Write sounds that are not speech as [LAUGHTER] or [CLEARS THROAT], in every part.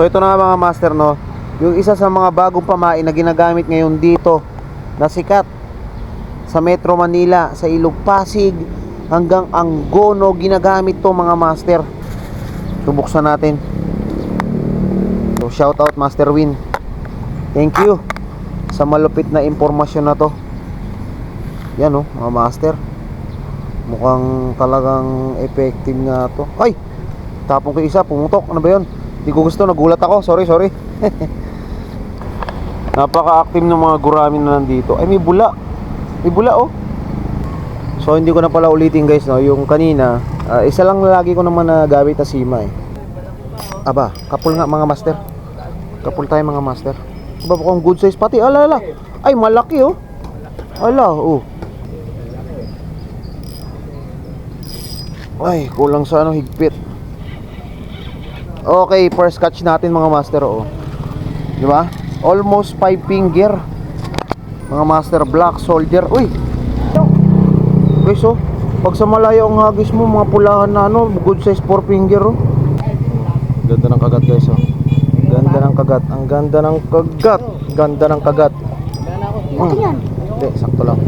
So ito na mga master no, yung isa sa mga bagong pamain na ginagamit ngayon dito na sikat sa Metro Manila, sa Ilog Pasig hanggang Angono ginagamit to mga master. Subuksan natin. So shout out Master Win. Thank you sa malupit na impormasyon na to. Yan oh, mga master. Mukhang talagang effective nga to. Ay! Tapong ko isa, pumutok. Ano ba yun? Hindi ko gusto, nagulat ako. Sorry, sorry. [LAUGHS] Napaka-active ng mga guramin na nandito. Ay, may bula. May bula, oh. So, hindi ko na pala ulitin, guys, no. Yung kanina, ah, isa lang lagi ko naman na gamit na sima, eh. Aba, kapul nga, mga master. Kapul tayo, mga master. Aba, mukhang good size pati. Ala, ala. Ay, malaki, oh. Ala, oh. Ay, kulang sa ano, higpit. Okay, first catch natin mga master, oh. Di ba? Almost 5 finger. Mga master black soldier. Uy. Guys, oh. Pag sa malayo ang hagis mo, mga pulahan na ano, good size 4 finger, oh. Ganda ng kagat, guys, oh. Ganda ng kagat. Ang ganda ng kagat. Ganda ng kagat. Hmm. Hindi, sakto lang.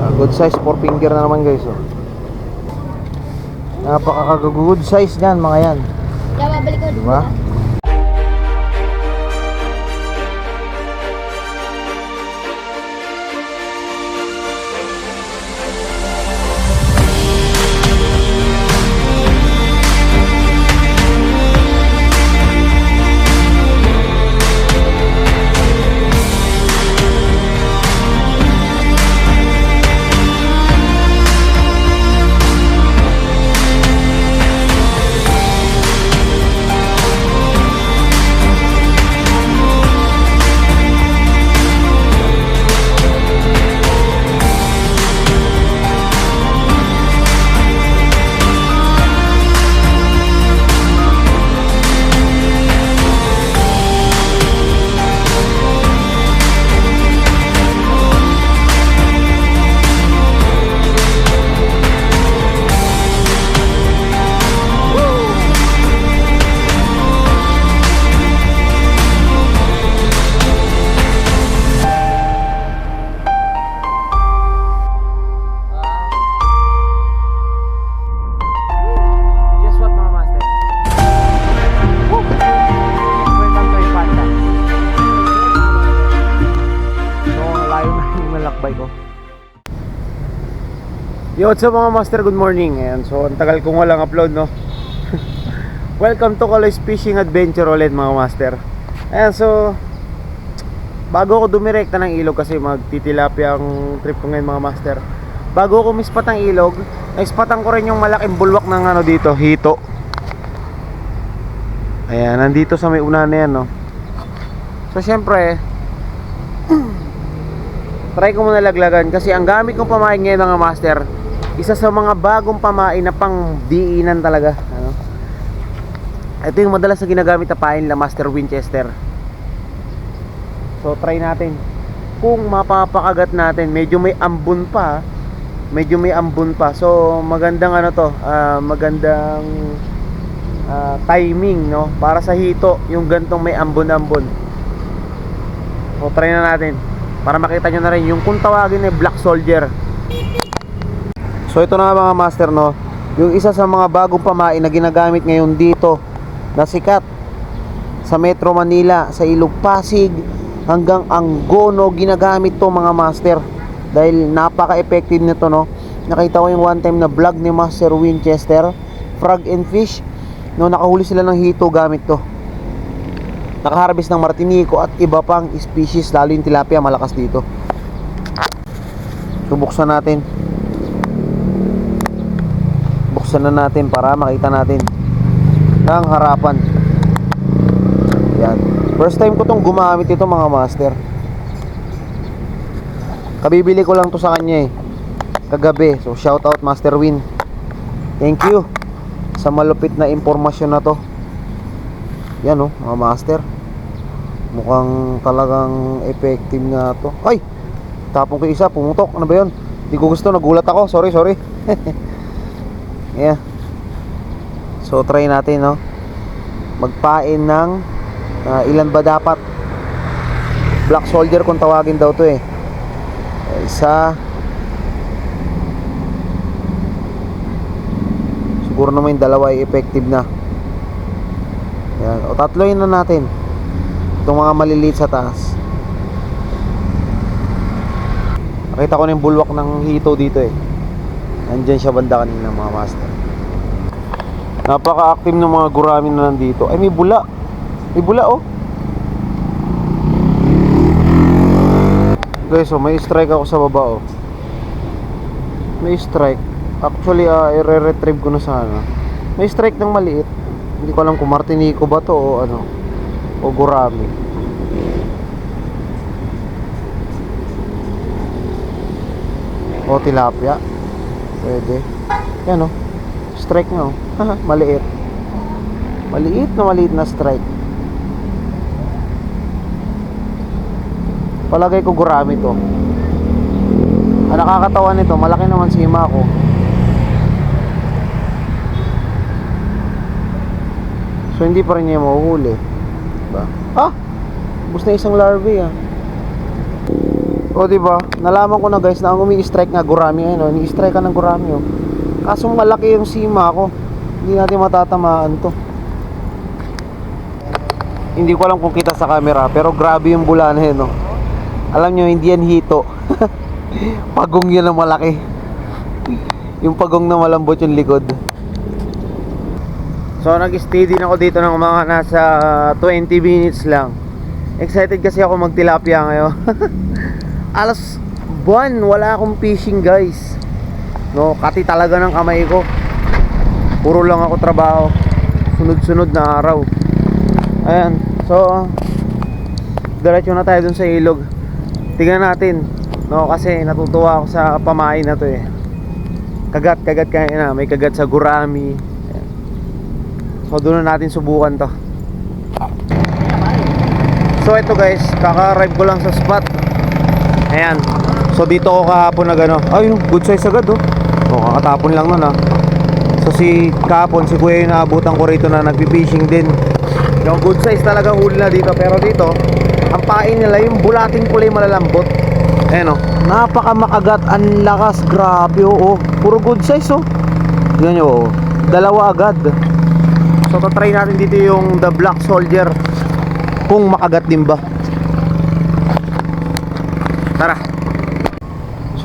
Ah, good size 4 finger na naman, guys, oh. Napaka-good size niyan, mga yan. Kaya babalik ko. Diba? Yo, what's up mga master? Good morning. Ayan, so, ang tagal kong walang upload, no? [LAUGHS] Welcome to College Fishing Adventure ulit mga master. Ayan, so, bago ako dumirekta ng ilog kasi magtitilapia ang trip ko ngayon mga master. Bago ako mispat ang ilog, naispatan ko rin yung malaking bulwak ng ano dito, hito. Ayan, nandito sa may una na yan, no? So, syempre, [CLEARS THROAT] try ko muna laglagan kasi ang gamit kong pamain ngayon mga master, isa sa mga bagong pamain na pang diinan talaga. Ano? Ito yung madalas na ginagamit na pain la Master Winchester. So, try natin. Kung mapapakagat natin, medyo may ambon pa, medyo may ambon pa. So, magandang ano to, ah, magandang ah, timing, no? Para sa hito, yung gantong may ambon-ambon. So, try na natin. Para makita nyo na rin yung kung tawagin ay Black Soldier. So, ito na mga master, no? Yung isa sa mga bagong pamain na ginagamit ngayon dito na sikat sa Metro Manila, sa Ilog Pasig hanggang Angono ginagamit to mga master. Dahil napaka-effective nito no? Nakita ko yung one time na vlog ni Master Winchester Frog and Fish no? Nakahuli sila ng hito gamit to. Nakaharvest ng martinico at iba pang species lalo yung tilapia malakas dito. Subuksan natin buksan na natin para makita natin ng harapan. Yan. First time ko tong gumamit ito mga master. Kabibili ko lang to sa kanya eh. Kagabi. So shout out Master Win. Thank you sa malupit na impormasyon na to. Yan oh mga master. Mukhang talagang effective nga to. Ay! Tapong ko isa pumutok. Ano ba yun? Hindi ko gusto nagulat ako. Sorry sorry [LAUGHS] yeah so try natin no? Magpain ng ah, ilan ba dapat? Black soldier kung tawagin daw to eh. Isa. Siguro naman yung dalawa ay effective na. Yan o tatloyin na natin. Itong mga maliliit sa taas. Nakita ko na yung bulwak ng hito dito eh nandyan siya banda kanina mga master. Napaka-active ng mga gurami na nandito. Ay may bula. May bula oh. Guys oh may strike ako sa baba oh. May strike. Actually ah i-retrieve ko na sana may strike ng maliit. Hindi ko alam kung martinico ba to o ano o gurami. O tilapia pwede. Yan oh. Strike nga oh. [LAUGHS] Maliit. Maliit na maliit na strike. Palagay ko gurami to. Ang nakakatawa nito malaki naman si hima ko. So hindi pa rin niya mahuhuli. Diba? ah! Bus na isang larvae ah. O diba nalaman ko na guys na ang umi-strike nga gurami ayun oh ni-strike ka ng gurami oh kaso malaki yung sima ko hindi natin matatamaan to hindi ko alam kung kita sa camera pero grabe yung bula na yun oh alam nyo, hindi yan hito. [LAUGHS] pagong yun ang malaki. yung pagong na malambot yung likod. So, nag-stay din ako dito ng mga nasa 20 minutes lang. Excited kasi ako magtilapia ngayon. [LAUGHS] Alas buwan, wala akong fishing guys. No, kati talaga ng kamay ko. Puro lang ako trabaho. Sunod-sunod na araw. Ayan. So, diretso na tayo dun sa ilog tingnan natin no kasi natutuwa ako sa pamain na to eh kagat kagat kaya na may kagat sa gurami Ayan. so doon na natin subukan to so ito guys kaka-arrive ko lang sa spot ayan so dito ako kahapon na gano ay good size agad oh. Oh kakatapon lang nun ah. So si kahapon si kuya yung naabutan ko rito na nagpipishing din. Yung good size talaga huli na dito pero dito ang pain nila yung bulating kulay malalambot. Ayan oh. Napaka makagat ang lakas grabe oh, oh. puro good size oh. Yan oh. Dalawa agad. So tatry natin dito yung the black soldier. Kung makagat din ba. Tara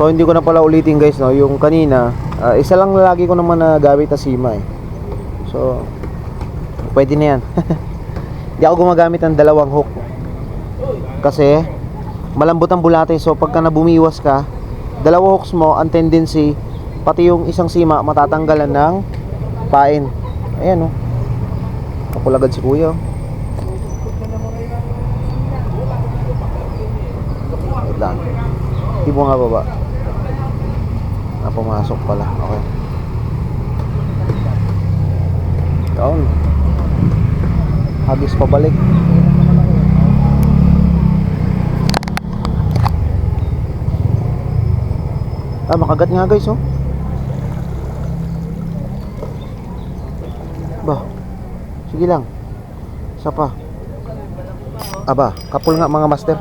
so hindi ko na pala ulitin guys no? Yung kanina ah, isa lang lagi ko naman na gamit na sima eh. So pwede na yan. [LAUGHS] Hindi ako gumagamit ng dalawang hook. Kasi malambot ang bulate. So pagka nabumiwas ka dalawa hooks mo ang tendency pati yung isang sima matatanggalan ng pain. Ayan oh. Kapulagad si kuya oh. wait lang. Hindi nga baba ah pumasok pala okay down hagis pabalik Ah, makagat nga guys, oh. Ba. Sige lang. Isa pa. Aba, kapul nga mga master.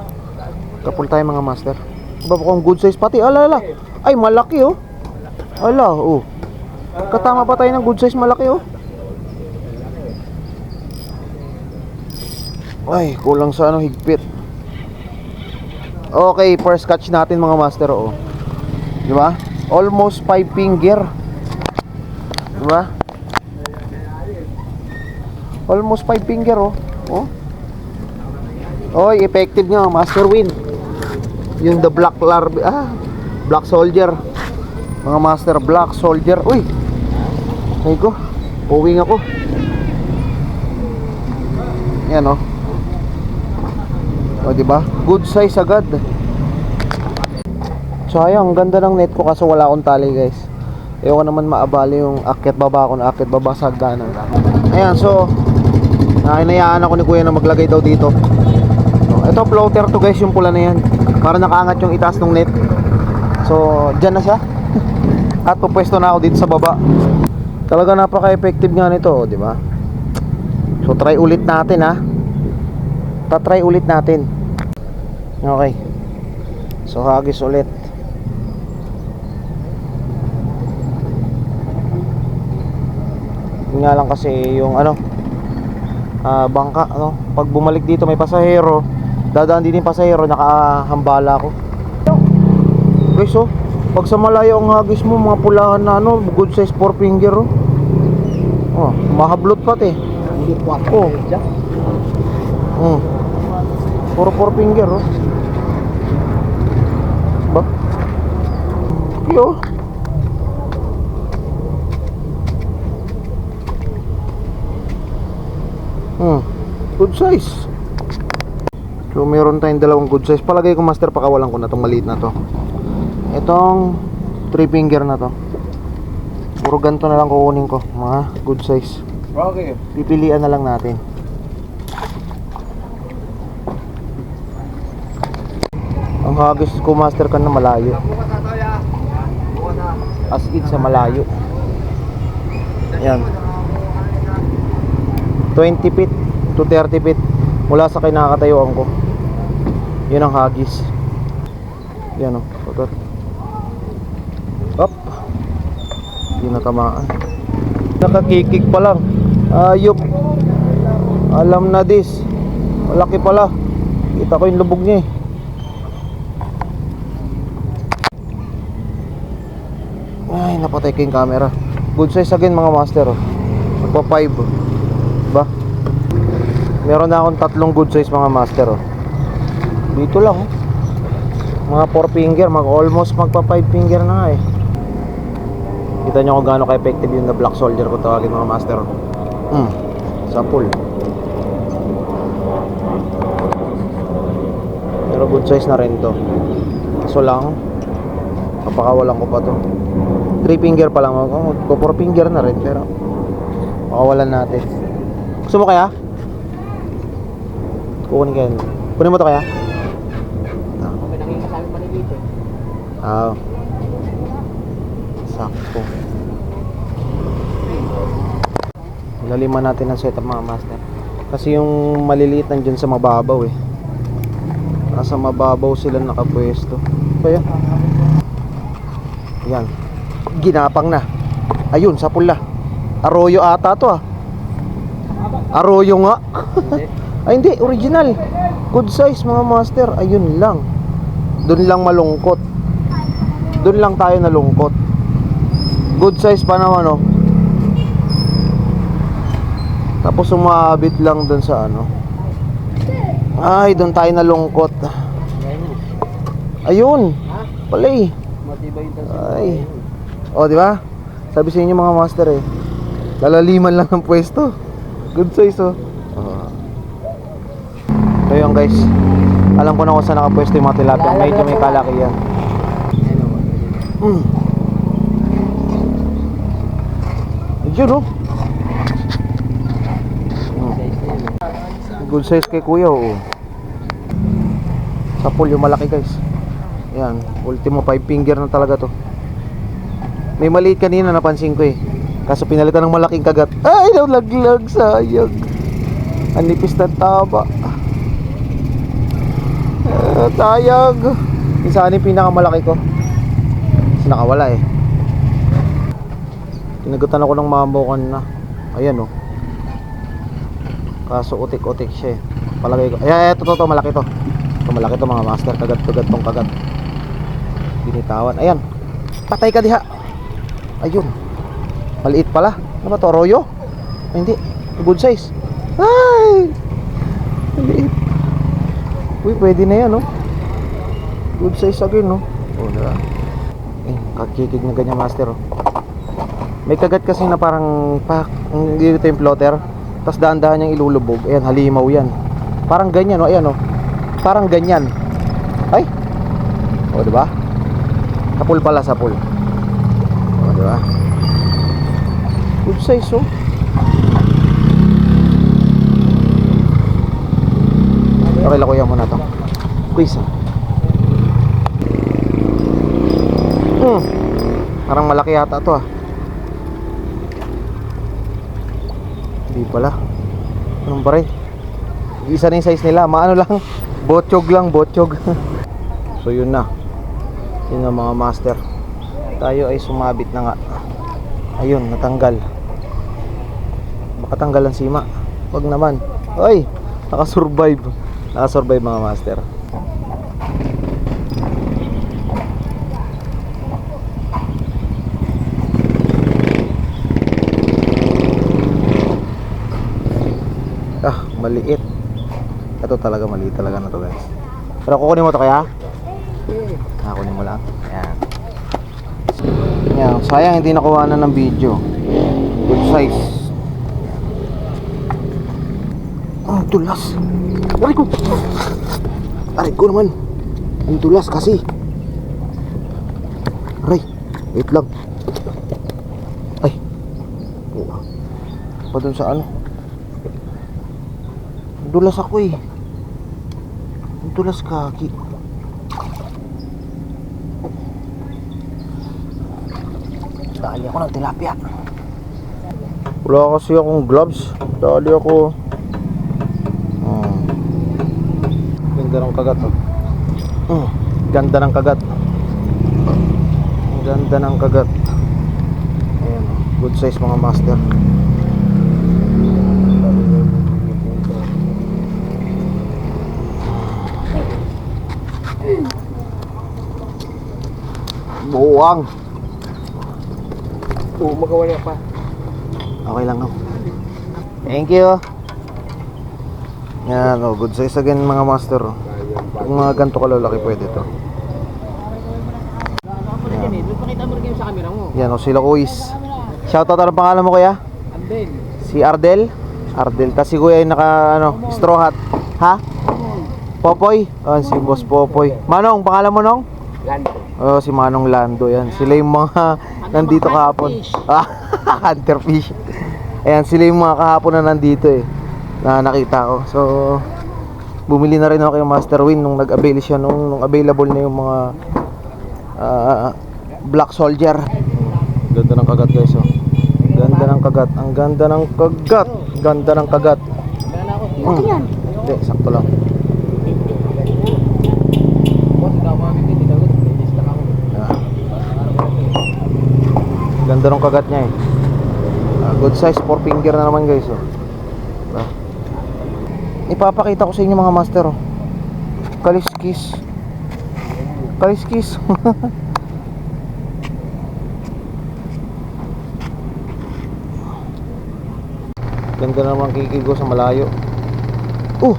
Kapul tayo mga master. Aba, kung good size pati. Ala, ala. Ay, malaki, oh. Ala, oh. Katama pa tayo ng good size malaki, oh. Ay, kulang sa ano, higpit. Okay, first catch natin mga master, oh. Di ba? Almost 5 finger. Di ba? Almost 5 finger oh. Oh. Oy, effective nga, Master Win. Yung the black larvae, ah, black soldier. Mga master black soldier. Uy. Ay ko. Uwing ako. Yan oh. O, di ba? Good size agad. Sayang, ang ganda ng net ko kaso wala akong tali guys. Ayoko naman maabali yung akyat baba ko na akyat baba sa hagdanan. Ayan, so nakinayaan ako ni kuya na maglagay daw dito. So, ito floater to guys yung pula na yan. Para nakaangat yung itaas ng net. So, dyan na siya. At pupwesto na ako dito sa baba. Talaga napaka-effective nga nito, di ba? So, try ulit natin ha. Tatry ulit natin. Okay. So hagis ulit. Yun nga lang kasi yung ano ah, bangka no. Pag bumalik dito may pasahero, dadaan din yung pasahero nakahambala ako. Guys oh, pag sa malayo ang hagis mo mga pulahan na ano, good size four finger oh. Oh, mahablot pati. Hindi po ako. Oh. Hmm. Puro four finger oh. Ba? Yo. Hmm. Good size. So meron tayong dalawang good size. Palagay ko master pakawalan ko na tong maliit na to. Itong three finger na to. Puro ganito na lang kukunin ko. Mga good size. Okay. Pipilian na lang natin. Ang hagis ko master ka na malayo. As in sa malayo. Yan. 20 feet to 30 feet mula sa kinakatayuan ko. Yun ang hagis. Yan o. Pagkat. Up. Hindi natamaan. Nakakikik pa lang. Ayop. Alam na this. Malaki pala. Kita ko yung lubog niya eh. Ay, napatay ko yung camera. Good size again mga master. Oh. Magpa 5. Diba? Meron na akong tatlong good size mga master. Oh. Dito lang. Oh. Mga 4 finger. Mag almost magpa 5 finger na eh. Kita nyo kung gaano ka-effective yung na black soldier ko tawagin mga master. Hmm. Sa pool. Pero good size na rin to. Kaso lang, kapakawalan ko pa to. 3 finger pa lang ako. Magpo 4 finger na rin pero pakawalan natin. Gusto mo kaya? Kukunin kaya. Kunin mo to kaya? Ah. Okay, nakikita sa amin pa dito. Ah. Sakto. Laliman natin ang setup mga master. Kasi yung maliliit nandiyan sa mababaw eh. Nasa mababaw sila nakapwesto. Kaya. Yan. Ginapang na. Ayun, sa pula. Arroyo ata to ah. Arroyo nga. [LAUGHS] Ay hindi, original. Good size mga master. Ayun lang. Doon lang malungkot. Doon lang tayo nalungkot. Good size pa naman oh. Tapos umabit lang doon sa ano. Ay, doon tayo nalungkot. Ayun. Palay. Tansi. Ay. O, di ba? Sabi sa inyo mga master eh. Lalaliman lang ng pwesto. Good size oh. Oh. So yun guys. Alam ko na kung saan nakapwesto yung mga tilapia. Medyo may kalaki yan. Mm. Yun oh. Good size kay kuya oh. Sa pool yung malaki guys. Yan, ultimo 5 finger na talaga to. May maliit kanina napansin ko eh. Kaso pinalitan ng malaking kagat. Ay, nalaglag, sayang. Ang nipis ng taba. Ah, sayang. Isa yung pinakamalaki ko. Nakawala eh. Tinagutan ako ng mambokan na. Ayan oh. Kaso utik-utik siya eh. Palagay ko. Ay, ito, ito, ito, malaki to. Ito, malaki to mga master. Kagat-kagat tong kagat. Binitawan. Ayan. Patay ka diha. Ayun. Maliit pala. Ano ba to? Royo? Ay, hindi. Good size. Ay! Maliit. Uy, pwede na yan, no? Good size again, no? Oh, diba? Eh, kakikig na ganyan, master, oh. May kagat kasi na parang pak, hindi ito yung plotter. Tapos dahan-dahan niyang ilulubog. Ayan, halimaw yan. Parang ganyan, oh. Ayan, oh. Parang ganyan. Ay! O, diba? Sa pool pala, sa pool. O, diba? Good size, oh. Okay, lakuyan mo na to. Please, ah. Hmm. Parang malaki yata to, ah. Hindi pala. Anong rin? Isa na yung size nila. Maano lang. [LAUGHS] Botchog lang, botchog. [LAUGHS] so yun na. Yun na mga master. Tayo ay sumabit na nga. Ayun, natanggal. Baka tanggalan sima. Wag naman. Ay, nakasurvive. Nakasurvive mga master. Ah, maliit. Ito talaga maliit talaga na to guys. Pero kukunin mo to kaya? Ah, kunin mo lang. Ayan. Yan, sayang hindi nakuha na ng video. Good size. Ang tulas. Aray ko. Aray ko naman. Ang tulas kasi. Aray. Wait lang. Ay. Pa dun sa ano? Dulas ako eh. Dulas kaki. Dali ako ng tilapia. Wala kasi akong gloves. Dali ako. Hmm. Ganda ng kagat oh. Hmm. Ganda ng kagat. Ganda ng kagat. Ayan. Good size mga master. Buwang. Oo, magawa niya pa. Okay lang no. Thank you. Yan, oh, good size again mga master. oh. Kung mga ganito kalalaki pwede to. Doon pakita mo rin kayo sa camera mo. Yan, oh, sila kuis. Shoutout ano pangalan mo kuya? Andel. Si Ardel? Ardel. Tapos si kuya yung naka, ano, straw hat. Ha? Popoy? Oh, si boss Popoy. Manong, pangalan mo nong? Lando. Oh, si Manong Lando yan. Sila yung mga nandito mga kahapon. [LAUGHS] Ah, hunterfish. Ayan, sila yung mga kahapon na nandito eh. Na nakita ko. So, bumili na rin ako kay Master Win nung nag-avail siya nung, nung available na yung mga ah, Black Soldier. Ganda ng kagat guys oh. Ganda ng kagat. Ang ganda ng kagat. Ganda ng kagat. Wala na ako. Hmm. Hindi, sakto lang. Boss, ikaw mamimit. Ikaw, playlist lang ako. Ah. Ganda ng kagat niya eh. Ah, good size, 4 finger na naman guys. Oh. Ah. Ipapakita ko sa inyo mga master. Oh. Kaliskis. Kaliskis. [LAUGHS] Ganda naman kikigo sa malayo. Uh,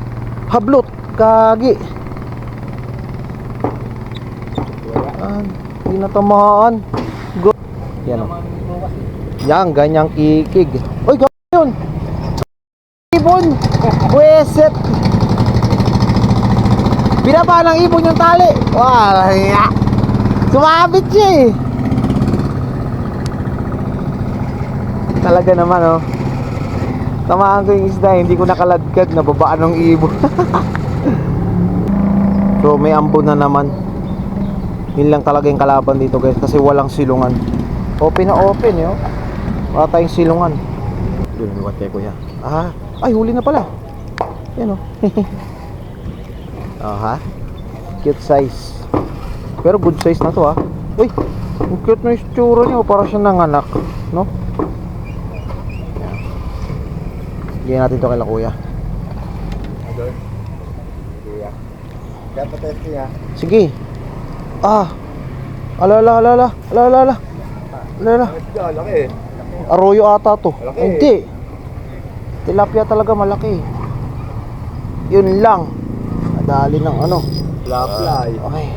hablot. Kagi. Ah, hindi natamaan. Yan kasi. Yan, ganyang kikig. Uy, gano'n yun! Ibon! Pweset! Binaba ng ibon yung tali! Wala ya! Sumabit siya eh! Talaga naman oh. Tamaan ko yung isda, hindi ko nakaladkad, nababaan ng ibon. [LAUGHS] so may ambon na naman. Yun lang talaga yung kalaban dito guys kasi walang silungan. Open na open yun. Wala tayong silungan. Doon luwat kay kuya. Ah, ay huli na pala. Yan oh. [LAUGHS] oh ha? Cute size. Pero good size na to ha. Uy, ang cute na itsura niya. oh. Para siya nanganak. No? Bigyan natin to kay kuya. Adol. Kuya. Dapat test niya. Sige. Ah. Ala ala ala ala ala ala ala. Ala ala. Ito, laki eh. Arroyo ata to. Malaki. Hindi. Tilapia talaga malaki. Yun lang. Nadali ng ano. Fly. Okay.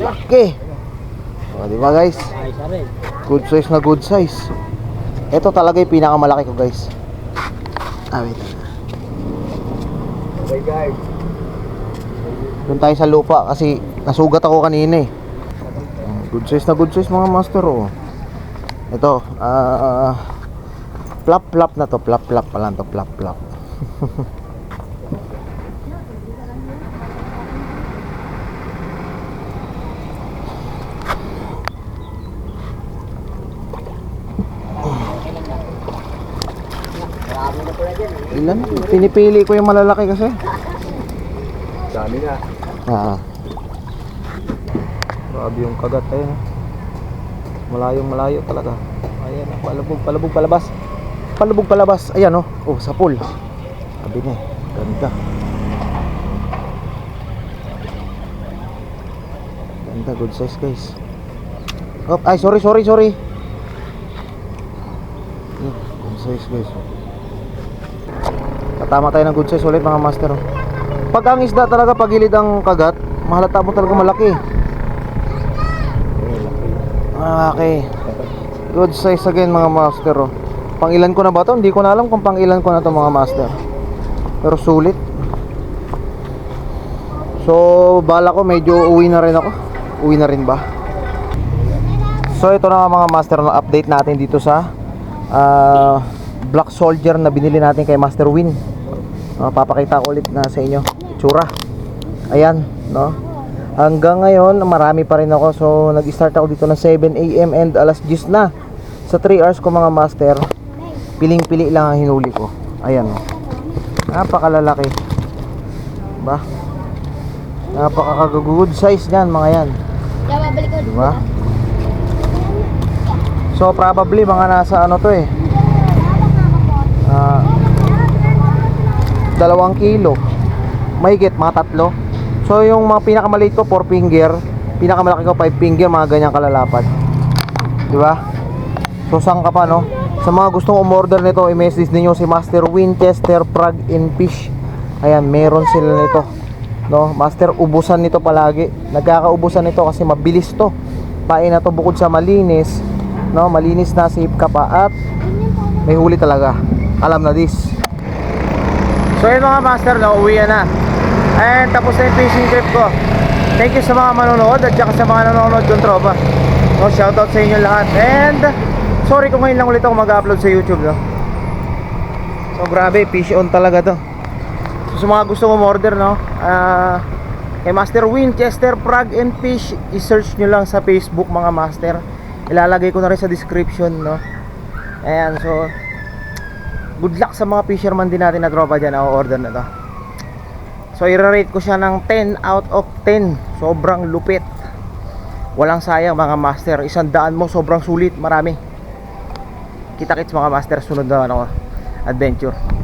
Laki. O, di ba guys? Good size na good size. Ito talaga yung pinakamalaki ko guys. Ah, wait. Okay guys. Doon tayo sa lupa kasi nasugat ako kanina eh. Good size na good size mga master oh. Ito, ah flap flap na to, flap flap pa lang to, flap flap. Ilan? Pinipili ko yung malalaki kasi. Dami na. Ah. Grabe yung kagat ayun. oh. Malayong malayo talaga. Ayan, palubog, palubog, palabas. Palubog, palabas. Ayan oh. Oh, sa pool. Sabi niya, ganda. Ganda, good size guys. Oh, ay, sorry, sorry, sorry. Hmm, Good size guys. Tatama tayo ng good size ulit mga master. oh. Pag ang isda talaga pagilid ang kagat, mahalata mo talaga malaki. Okay. Good size again mga master. Oh. Pang ilan ko na ba to? Hindi ko na alam kung pang ilan ko na to mga master. Pero sulit. So, bala ko medyo uwi na rin ako. Uwi na rin ba? So, ito na mga master na update natin dito sa ah, Black Soldier na binili natin kay Master Win. Ah, papakita ko ulit na sa inyo. Tsura. Ayan, no? Hanggang ngayon, marami pa rin ako. So, nag-start ako dito ng 7 a.m. and alas 10 na. Sa 3 hours ko mga master, piling-pili lang ang hinuli ko. Ayan. oh. Napakalalaki. Ba? Napaka-good size niyan, mga yan. Ko. Diba? So, probably mga nasa ano to eh. Ah, dalawang kilo. Mahigit, mga tatlo. So, yung mga pinakamaliit ko, 4 finger. Pinakamalaki ko, 5 finger, mga ganyang kalalapad. Di ba? So, saan ka pa, no? Sa mga gustong umorder nito, i-message ninyo si Master Winchester Prague in Fish. Ayan, meron sila nito. No, Master, ubusan nito palagi. Nagkakaubusan nito kasi mabilis to. Pain na to bukod sa malinis, no, malinis na safe ka pa at may huli talaga. Alam na this. So yun mga master, na uwi na. And tapos na yung fishing trip ko. Thank you sa mga manonood at saka sa mga nanonood kong tropa. No, shoutout sa inyo lahat. And sorry kung ngayon lang ulit ako mag-upload sa YouTube. No? So grabe, fish on talaga to. So, sa mga gusto mong order, no? Ah, kay Master Winchester Prague and Fish, i-search nyo lang sa Facebook mga master. Ilalagay ko na rin sa description, no? Ayan, so good luck sa mga fisherman din natin na tropa dyan na order na to. So, i-rate ko siya ng 10 out of 10. Sobrang lupit. Walang sayang mga master. Isang daan mo, sobrang sulit. Marami. Kita-kits mga master. Sunod na ano, adventure.